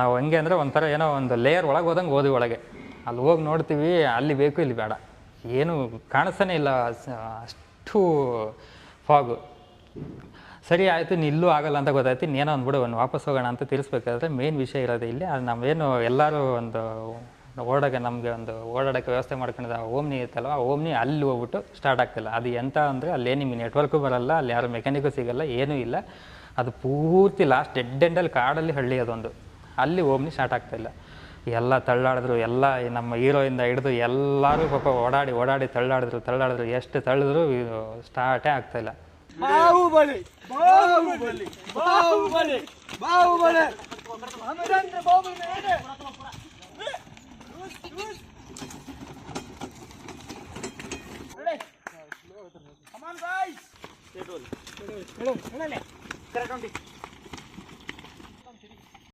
ನಾವು ಹೆಂಗೆ ಅಂದರೆ ಒಂಥರ ಏನೋ ಒಂದು ಲೇಯರ್ ಒಳಗೆ ಹೋದಂಗೆ ಓದಿ ಒಳಗೆ. ಅಲ್ಲಿ ಹೋಗಿ ನೋಡ್ತೀವಿ, ಅಲ್ಲಿ ಬೇಕು, ಇಲ್ಲಿ ಬೇಡ. ಏನು ಕಾಣಿಸ್ತಾನೆ ಇಲ್ಲ ಅಷ್ಟು ಫಾಗು ಸರಿ ಆಯಿತು ನಿಲ್ಲೂ ಆಗಲ್ಲ ಅಂತ ಗೊತ್ತಾಯ್ತು ಇನ್ನೇನೋ ಬಿಡು ಒಂದು ವಾಪಸ್ ಹೋಗೋಣ ಅಂತ ತಿಳಿಸ್ಬೇಕಾದ್ರೆ ಮೇನ್ ವಿಷಯ ಇರೋದು ಇಲ್ಲಿ. ಅದು ನಾವೇನು ಎಲ್ಲರೂ ಒಂದು ಓಡೋಕ್ಕೆ ನಮಗೆ ಒಂದು ಓಡಾಡೋಕ್ಕೆ ವ್ಯವಸ್ಥೆ ಮಾಡ್ಕೊಂಡಿದ್ದ ಆ ಓಮ್ನಿ ಇತ್ತಲ್ವ, ಆ ಓಮ್ನಿ ಅಲ್ಲಿ ಹೋಗ್ಬಿಟ್ಟು ಸ್ಟಾರ್ಟ್ ಆಗ್ತಿಲ್ಲ. ಅದು ಎಂತ ಅಂದರೆ ಅಲ್ಲಿ ನಿಮಗೆ ನೆಟ್ವರ್ಕು ಬರಲ್ಲ, ಅಲ್ಲಿ ಯಾರು ಮೆಕ್ಯಾನಿಕ್ಕು ಸಿಗಲ್ಲ, ಏನೂ ಇಲ್ಲ. ಅದು ಪೂರ್ತಿ ಲಾಸ್ಟ್ ಡೆಡ್ ಎಂಡಲ್ಲಿ ಕಾಡಲ್ಲಿ ಹಳ್ಳಿ ಅದೊಂದು. ಅಲ್ಲಿ ಓಮ್ನಿ ಸ್ಟಾರ್ಟ್ ಆಗ್ತಾಯಿಲ್ಲ ಎಲ್ಲ ತಳ್ಳಾಡಿದ್ರು, ಎಲ್ಲ ನಮ್ಮ ಹೀರೋಯಿಂದ ಹಿಡಿದು ಎಲ್ಲರೂ ಪಾಪ ಓಡಾಡಿ ಓಡಾಡಿ ತಳ್ಳಾಡಿದ್ರು ತಳ್ಳಾಡಿದ್ರು, ಎಷ್ಟು ತಳ್ಳಿದ್ರು ಸ್ಟಾರ್ಟೇ ಆಗ್ತಾಯಿಲ್ಲ ಬಾಹುಬಲಿ ಬಾಹುಬಲಿ ಬಾಹುಬಲಿ ಬಾಹುಬಲಿ.